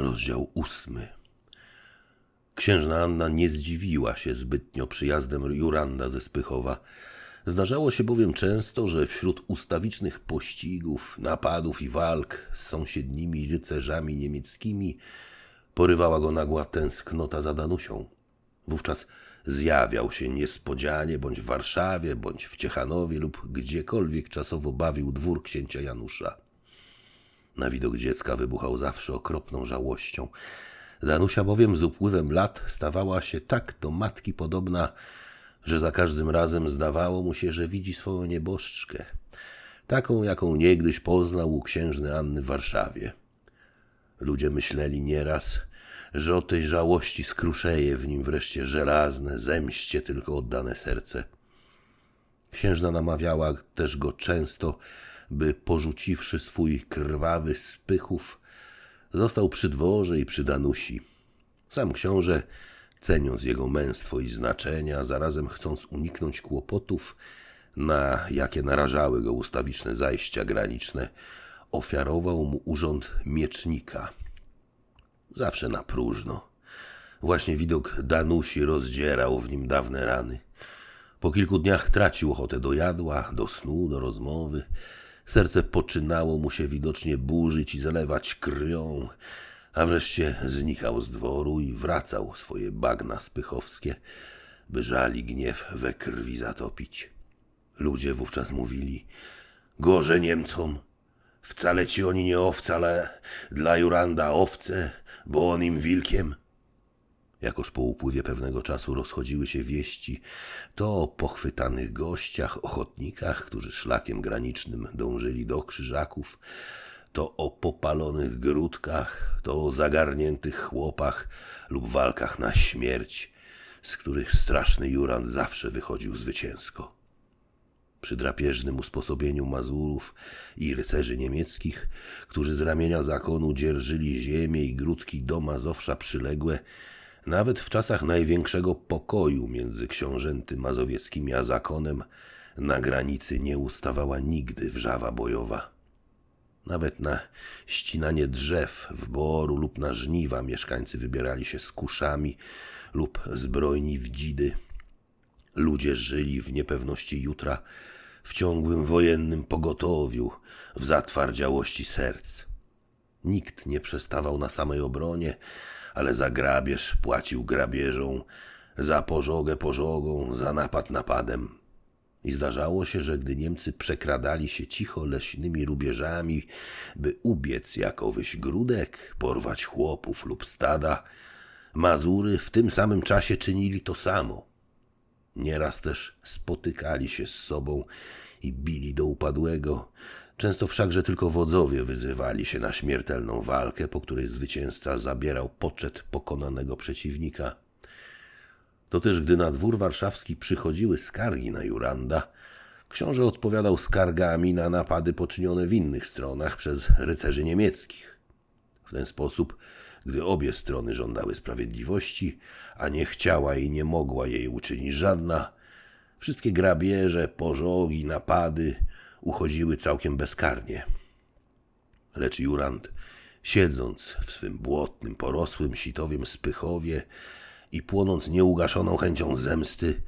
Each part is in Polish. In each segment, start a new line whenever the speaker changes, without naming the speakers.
Rozdział ósmy. Księżna Anna nie zdziwiła się zbytnio przyjazdem Juranda ze Spychowa. Zdarzało się bowiem często, że wśród ustawicznych pościgów, napadów i walk z sąsiednimi rycerzami niemieckimi porywała go nagła tęsknota za Danusią. Wówczas zjawiał się niespodzianie bądź w Warszawie, bądź w Ciechanowie lub gdziekolwiek czasowo bawił dwór księcia Janusza. Na widok dziecka wybuchał zawsze okropną żałością. Danusia bowiem z upływem lat stawała się tak do matki podobna, że za każdym razem zdawało mu się, że widzi swoją nieboszczkę, taką jaką niegdyś poznał u księżny Anny w Warszawie. Ludzie myśleli nieraz, że od tej żałości skruszeje w nim wreszcie żelazne, zemście tylko oddane serce. Księżna namawiała też go często, by porzuciwszy swój krwawy spychów, został przy dworze i przy Danusi. Sam książę, ceniąc jego męstwo i znaczenia, zarazem chcąc uniknąć kłopotów, na jakie narażały go ustawiczne zajścia graniczne, ofiarował mu urząd miecznika. Zawsze na próżno. Właśnie widok Danusi rozdzierał w nim dawne rany. Po kilku dniach tracił ochotę do jadła, do snu, do rozmowy. Serce poczynało mu się widocznie burzyć i zalewać krwią, a wreszcie znikał z dworu i wracał swoje bagna spychowskie, by żali gniew we krwi zatopić. Ludzie wówczas mówili: Gorze Niemcom, wcale ci oni nie owce, ale dla Juranda owce, bo on im wilkiem. Jakoż po upływie pewnego czasu rozchodziły się wieści to o pochwytanych gościach, ochotnikach, którzy szlakiem granicznym dążyli do krzyżaków, to o popalonych grudkach, to o zagarniętych chłopach lub walkach na śmierć, z których straszny Jurand zawsze wychodził zwycięsko. Przy drapieżnym usposobieniu Mazurów i rycerzy niemieckich, którzy z ramienia zakonu dzierżyli ziemię i grudki do Mazowsza przyległe, nawet w czasach największego pokoju między książęty mazowieckimi a zakonem na granicy nie ustawała nigdy wrzawa bojowa. Nawet na ścinanie drzew w boru lub na żniwa mieszkańcy wybierali się z kuszami lub zbrojni w dzidy. Ludzie żyli w niepewności jutra, w ciągłym wojennym pogotowiu, w zatwardziałości serc. Nikt nie przestawał na samej obronie, ale za grabież płacił grabieżą, za pożogę pożogą, za napad napadem. I zdarzało się, że gdy Niemcy przekradali się cicho leśnymi rubieżami, by ubiec jakowyś grudek, porwać chłopów lub stada, Mazury w tym samym czasie czynili to samo. Nieraz też spotykali się z sobą i bili do upadłego. Często wszakże tylko wodzowie wyzywali się na śmiertelną walkę, po której zwycięzca zabierał poczet pokonanego przeciwnika. To też gdy na dwór warszawski przychodziły skargi na Juranda, książę odpowiadał skargami na napady poczynione w innych stronach przez rycerzy niemieckich. W ten sposób, gdy obie strony żądały sprawiedliwości, a nie chciała i nie mogła jej uczynić żadna, wszystkie grabieże, pożogi, napady uchodziły całkiem bezkarnie. Lecz Jurand, siedząc w swym błotnym, porosłym sitowiem spychowie i płonąc nieugaszoną chęcią zemsty,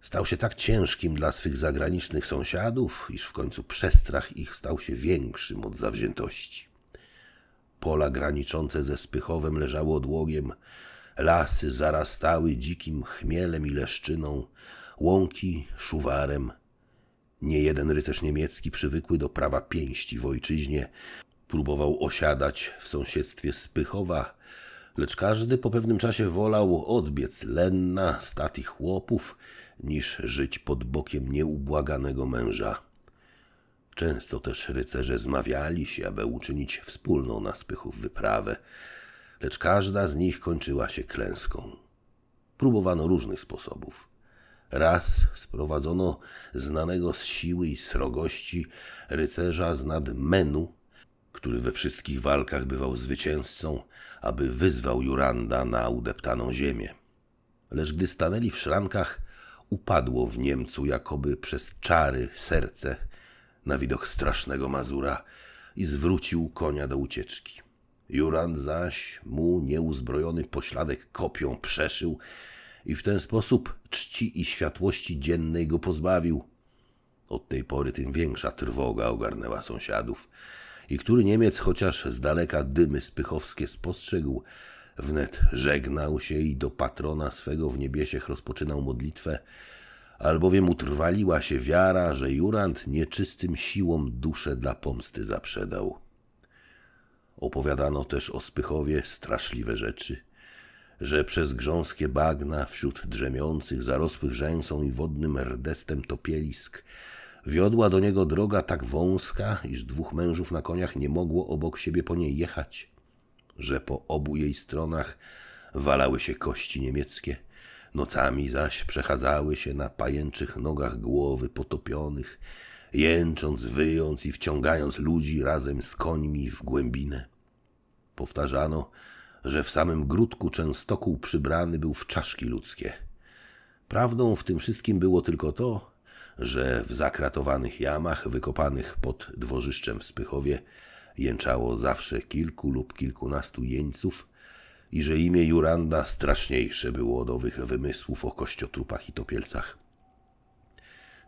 stał się tak ciężkim dla swych zagranicznych sąsiadów, iż w końcu przestrach ich stał się większym od zawziętości. Pola graniczące ze Spychowem leżały odłogiem, lasy zarastały dzikim chmielem i leszczyną, łąki szuwarem. Nie jeden rycerz niemiecki, przywykły do prawa pięści w ojczyźnie, próbował osiadać w sąsiedztwie Spychowa, lecz każdy po pewnym czasie wolał odbiec lenna stati chłopów, niż żyć pod bokiem nieubłaganego męża. Często też rycerze zmawiali się, aby uczynić wspólną na Spychów wyprawę, lecz każda z nich kończyła się klęską. Próbowano różnych sposobów. Raz sprowadzono znanego z siły i srogości rycerza z nad Menu, który we wszystkich walkach bywał zwycięzcą, aby wyzwał Juranda na udeptaną ziemię. Lecz gdy stanęli w szrankach, upadło w Niemcu jakoby przez czary serce na widok strasznego Mazura i zwrócił konia do ucieczki. Jurand zaś mu nieuzbrojony pośladek kopią przeszył i w ten sposób czci i światłości dziennej go pozbawił. Od tej pory tym większa trwoga ogarnęła sąsiadów. I który Niemiec, chociaż z daleka dymy spychowskie spostrzegł, wnet żegnał się i do patrona swego w niebiesiech rozpoczynał modlitwę, albowiem utrwaliła się wiara, że Jurand nieczystym siłom duszę dla pomsty zaprzedał. Opowiadano też o Spychowie straszliwe rzeczy, że przez grząskie bagna wśród drzemiących, zarosłych rzęsą i wodnym rdestem topielisk wiodła do niego droga tak wąska, iż dwóch mężów na koniach nie mogło obok siebie po niej jechać, że po obu jej stronach walały się kości niemieckie, nocami zaś przechadzały się na pajęczych nogach głowy potopionych, jęcząc, wyjąc i wciągając ludzi razem z końmi w głębinę. Powtarzano, że w samym grudku Częstokół przybrany był w czaszki ludzkie. Prawdą w tym wszystkim było tylko to, że w zakratowanych jamach wykopanych pod dworzyszczem w Spychowie jęczało zawsze kilku lub kilkunastu jeńców i że imię Juranda straszniejsze było od owych wymysłów o kościotrupach i topielcach.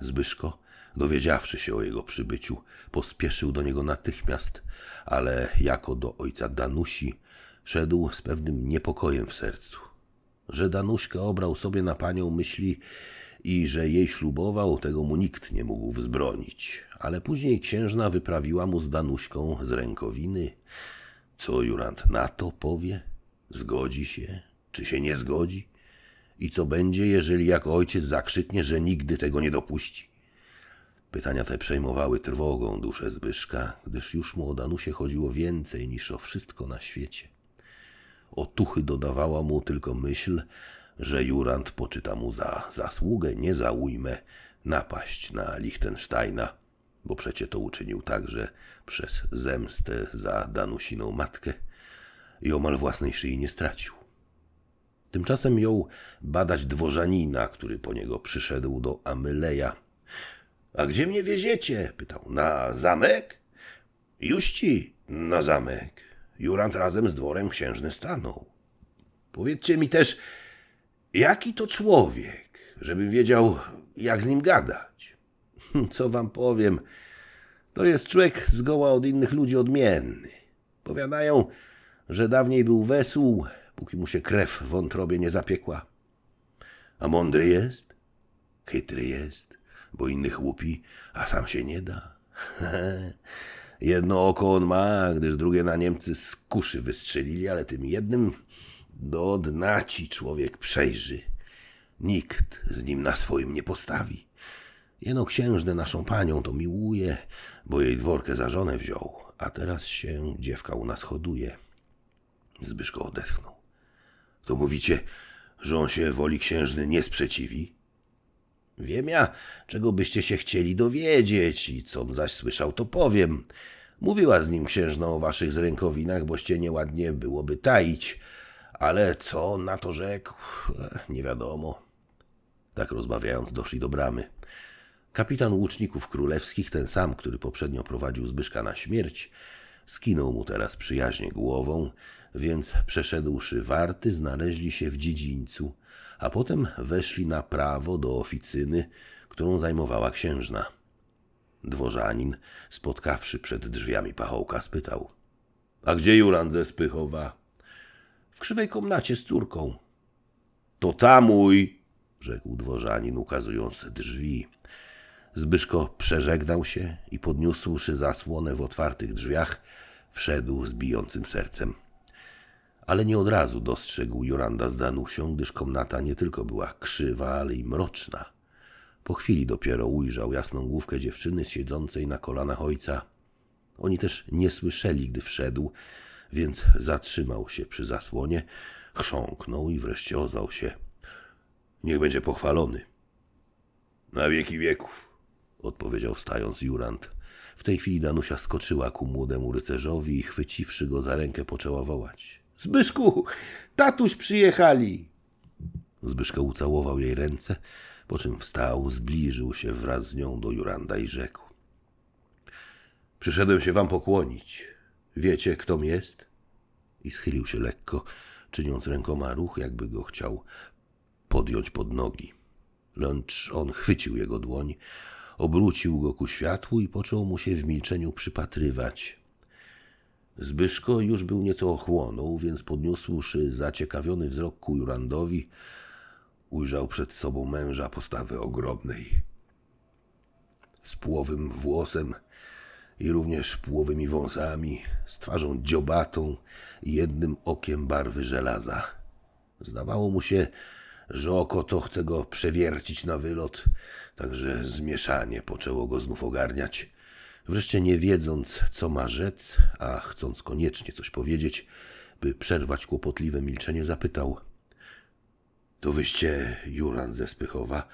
Zbyszko, dowiedziawszy się o jego przybyciu, pospieszył do niego natychmiast, ale jako do ojca Danusi szedł z pewnym niepokojem w sercu. Że Danuśkę obrał sobie na panią myśli i że jej ślubował, tego mu nikt nie mógł wzbronić. Ale później księżna wyprawiła mu z Danuśką z rękowiny. Co Jurand na to powie? Zgodzi się, czy się nie zgodzi? I co będzie, jeżeli jako ojciec zakrzyknie, że nigdy tego nie dopuści? Pytania te przejmowały trwogą duszę Zbyszka, gdyż już mu o Danusie chodziło więcej niż o wszystko na świecie. Otuchy dodawała mu tylko myśl, że Jurand poczyta mu za zasługę, nie za ujmę, napaść na Liechtensteina, bo przecie to uczynił także przez zemstę za Danusiną matkę i omal własnej szyi nie stracił. Tymczasem jął badać dworzanina, który po niego przyszedł do Amyleja. A gdzie mnie wieziecie? pytał. Na zamek? Juści na zamek. Jurand razem z dworem księżny stanął. Powiedzcie mi też, jaki to człowiek, żebym wiedział, jak z nim gadać. Co wam powiem, to jest człowiek zgoła od innych ludzi odmienny. Powiadają, że dawniej był wesół, póki mu się krew w wątrobie nie zapiekła. A mądry jest, chytry jest, bo innych łupi, a sam się nie da. Jedno oko on ma, gdyż drugie na Niemcy z kuszy wystrzelili, ale tym jednym do dna ci człowiek przejrzy. Nikt z nim na swoim nie postawi. Jeno księżnę naszą panią to miłuje, bo jej dworkę za żonę wziął, a teraz się dziewka u nas hoduje. Zbyszko odetchnął. To mówicie, że on się woli księżny nie sprzeciwi? Wiem ja, czego byście się chcieli dowiedzieć i com zaś słyszał, to powiem. Mówiła z nim księżna o waszych zrękowinach, boście nieładnie byłoby taić, ale co na to rzekł, nie wiadomo. Tak rozmawiając doszli do bramy. Kapitan łuczników królewskich, ten sam, który poprzednio prowadził Zbyszka na śmierć, skinął mu teraz przyjaźnie głową, więc przeszedłszy warty, znaleźli się w dziedzińcu, a potem weszli na prawo do oficyny, którą zajmowała księżna. Dworzanin, spotkawszy przed drzwiami pachołka, spytał: A gdzie Jurand ze Spychowa? W krzywej komnacie z córką. To tamuj, rzekł dworzanin, ukazując drzwi. Zbyszko przeżegnał się i podniósłszy zasłonę w otwartych drzwiach, wszedł z bijącym sercem. Ale nie od razu dostrzegł Joranda z Danusią, gdyż komnata nie tylko była krzywa, ale i mroczna. Po chwili dopiero ujrzał jasną główkę dziewczyny siedzącej na kolanach ojca. Oni też nie słyszeli, gdy wszedł, więc zatrzymał się przy zasłonie, chrząknął i wreszcie ozwał się. Niech będzie pochwalony. Na wieki wieków, odpowiedział wstając Jurand. W tej chwili Danusia skoczyła ku młodemu rycerzowi i chwyciwszy go za rękę poczęła wołać. Zbyszku, tatuś przyjechali! Zbyszko ucałował jej ręce, po czym wstał, zbliżył się wraz z nią do Juranda i rzekł. Przyszedłem się wam pokłonić. Wiecie, kto jest? i schylił się lekko, czyniąc rękoma ruch, jakby go chciał podjąć pod nogi. Lecz on chwycił jego dłoń, obrócił go ku światłu i począł mu się w milczeniu przypatrywać. Zbyszko już był nieco ochłonął, więc podniósłszy zaciekawiony wzrok ku Jurandowi, ujrzał przed sobą męża postawy ogromnej. Z płowym włosem i również płowymi wąsami, z twarzą dziobatą i jednym okiem barwy żelaza. Zdawało mu się, że oko to chce go przewiercić na wylot, także zmieszanie poczęło go znów ogarniać. Wreszcie nie wiedząc, co ma rzec, a chcąc koniecznie coś powiedzieć, by przerwać kłopotliwe milczenie, zapytał – to wyście Juran ze Spychowa,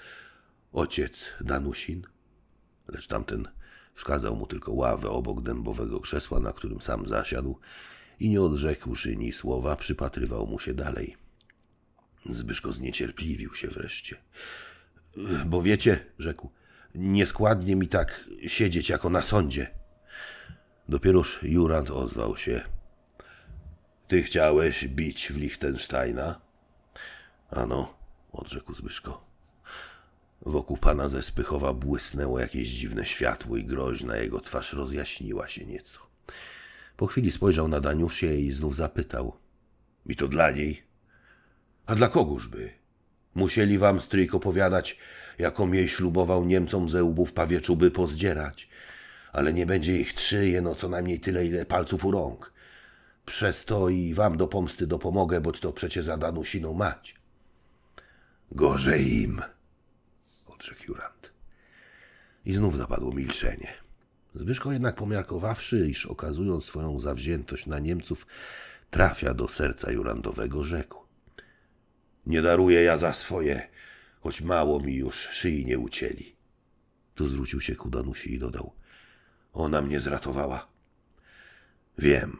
ojciec Danusin? Lecz tamten wskazał mu tylko ławę obok dębowego krzesła, na którym sam zasiadł i nie odrzekłszy ni słowa, przypatrywał mu się dalej. Zbyszko zniecierpliwił się wreszcie. Bo wiecie, rzekł, nieskładnie mi tak siedzieć jako na sądzie. Dopieroż Jurand ozwał się. Ty chciałeś bić w Lichtensteina? Ano, odrzekł Zbyszko. Wokół pana ze Spychowa błysnęło jakieś dziwne światło i groźna jego twarz rozjaśniła się nieco. Po chwili spojrzał na Daniusię i znów zapytał. I to dla niej? A dla kogóż by? Musieli wam stryjk opowiadać, jaką jej ślubował Niemcom ze łbów pawieczuby pozdzierać. Ale nie będzie ich trzy, jeno co najmniej tyle, ile palców u rąk. Przez to i wam do pomsty dopomogę, boć to przecie za Danusiną mać. Gorzej im, odrzekł Jurand. I znów zapadło milczenie. Zbyszko jednak pomiarkowawszy, iż okazując swoją zawziętość na Niemców, trafia do serca Jurandowego, rzekł. Nie daruję ja za swoje, choć mało mi już szyi nie ucięli. Tu zwrócił się ku Danusi i dodał. Ona mnie zratowała. Wiem,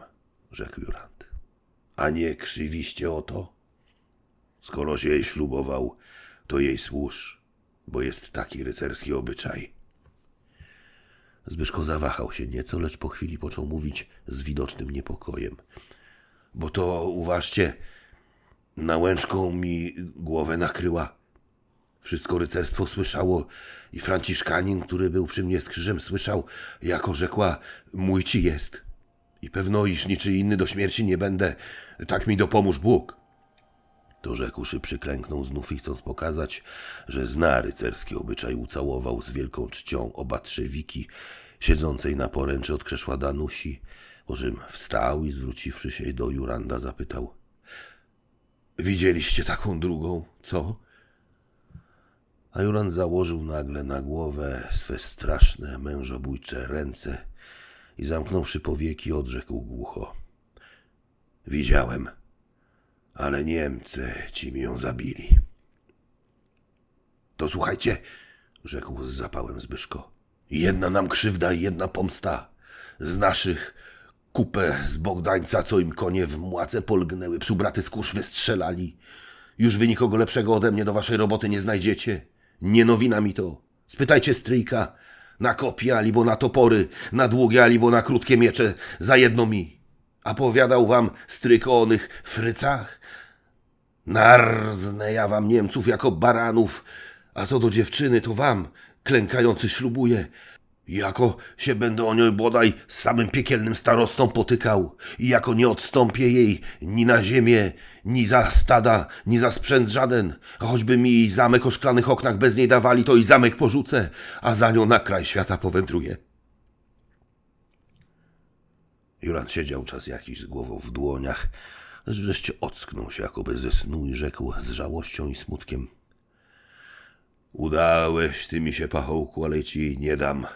rzekł Jurand. A nie krzywiście o to? Skoroś jej ślubował, to jej służ, bo jest taki rycerski obyczaj. Zbyszko zawahał się nieco, lecz po chwili począł mówić z widocznym niepokojem. Bo to, uważcie, nałęczką mi głowę nakryła. Wszystko rycerstwo słyszało i Franciszkanin, który był przy mnie z krzyżem, słyszał, jako rzekła, mój ci jest. I pewno, iż niczy inny do śmierci nie będę, tak mi dopomóż Bóg. To rzekłszy przyklęknął znów i chcąc pokazać, że zna rycerski obyczaj, ucałował z wielką czcią oba trzewiki, siedzącej na poręczy od krzesła Danusi, po czym wstał i zwróciwszy się do Juranda zapytał – Widzieliście taką drugą, co? A Jurand założył nagle na głowę swe straszne, mężobójcze ręce i zamknąwszy powieki odrzekł głucho – Widziałem – ale Niemcy ci mi ją zabili. To słuchajcie, rzekł z zapałem Zbyszko. Jedna nam krzywda i jedna pomsta. Z naszych kupę z Bogdańca, co im konie w młace polgnęły, psu braty z kurz wystrzelali. Już wy nikogo lepszego ode mnie do waszej roboty nie znajdziecie. Nie nowina mi to. Spytajcie stryjka. Na kopie, albo na topory, na długie, albo na krótkie miecze, za jedno mi. A powiadał wam stryk o onych frycach? Narznę ja wam Niemców jako baranów, a co do dziewczyny, to wam, klękający ślubuję, jako się będę o niej bodaj z samym piekielnym starostą potykał i jako nie odstąpię jej ni na ziemię, ni za stada, ni za sprzęt żaden, choćby mi zamek o szklanych oknach bez niej dawali, to i zamek porzucę, a za nią na kraj świata powędruję. Juran siedział czas jakiś z głową w dłoniach, lecz wreszcie ocknął się jakoby ze snu i rzekł z żałością i smutkiem. Udałeś ty mi się, pachołku, ale ci nie dam,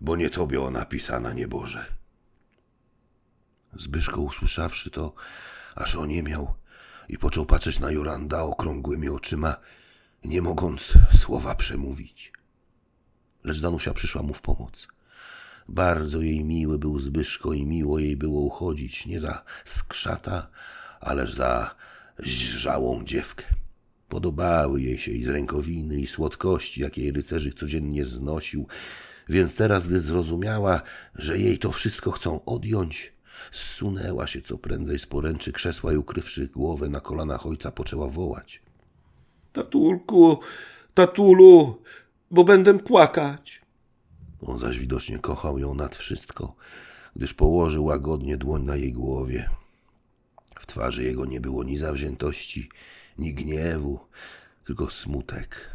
bo nie tobie ona pisana, nieboże. Zbyszko usłyszawszy to, aż oniemiał i począł patrzeć na Juranda okrągłymi oczyma, nie mogąc słowa przemówić. Lecz Danusia przyszła mu w pomoc. Bardzo jej miły był Zbyszko i miło jej było uchodzić, nie za skrzata, ależ za zżałą dziewkę. Podobały jej się i z rękowiny, i słodkości, jakie jej codziennie znosił, więc teraz, gdy zrozumiała, że jej to wszystko chcą odjąć, Zsunęła się co prędzej z poręczy krzesła i ukrywszy głowę na kolanach ojca poczęła wołać.
Tatulku, tatulu, bo będę płakać.
On zaś widocznie kochał ją nad wszystko, gdyż położył łagodnie dłoń na jej głowie. W twarzy jego nie było ni zawziętości, ni gniewu, tylko smutek.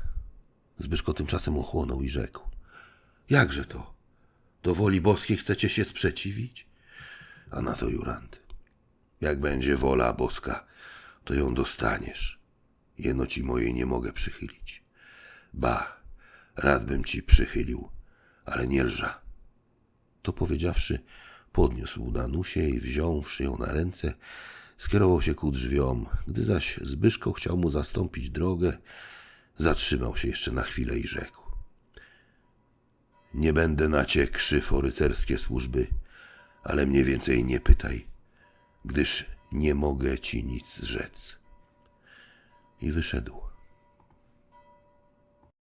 Zbyszko tymczasem ochłonął i rzekł. Jakże to? Do woli boskiej chcecie się sprzeciwić? A na to Jurand. Jak będzie wola boska, to ją dostaniesz. Jeno ci mojej nie mogę przychylić. Ba, rad bym ci przychylił, ale nie lża. To powiedziawszy, podniósł Danusię i wziąwszy ją na ręce, skierował się ku drzwiom. Gdy zaś Zbyszko chciał mu zastąpić drogę, zatrzymał się jeszcze na chwilę i rzekł. Nie będę na cię krzyw o rycerskie służby, ale mnie więcej nie pytaj, gdyż nie mogę ci nic rzec. I wyszedł.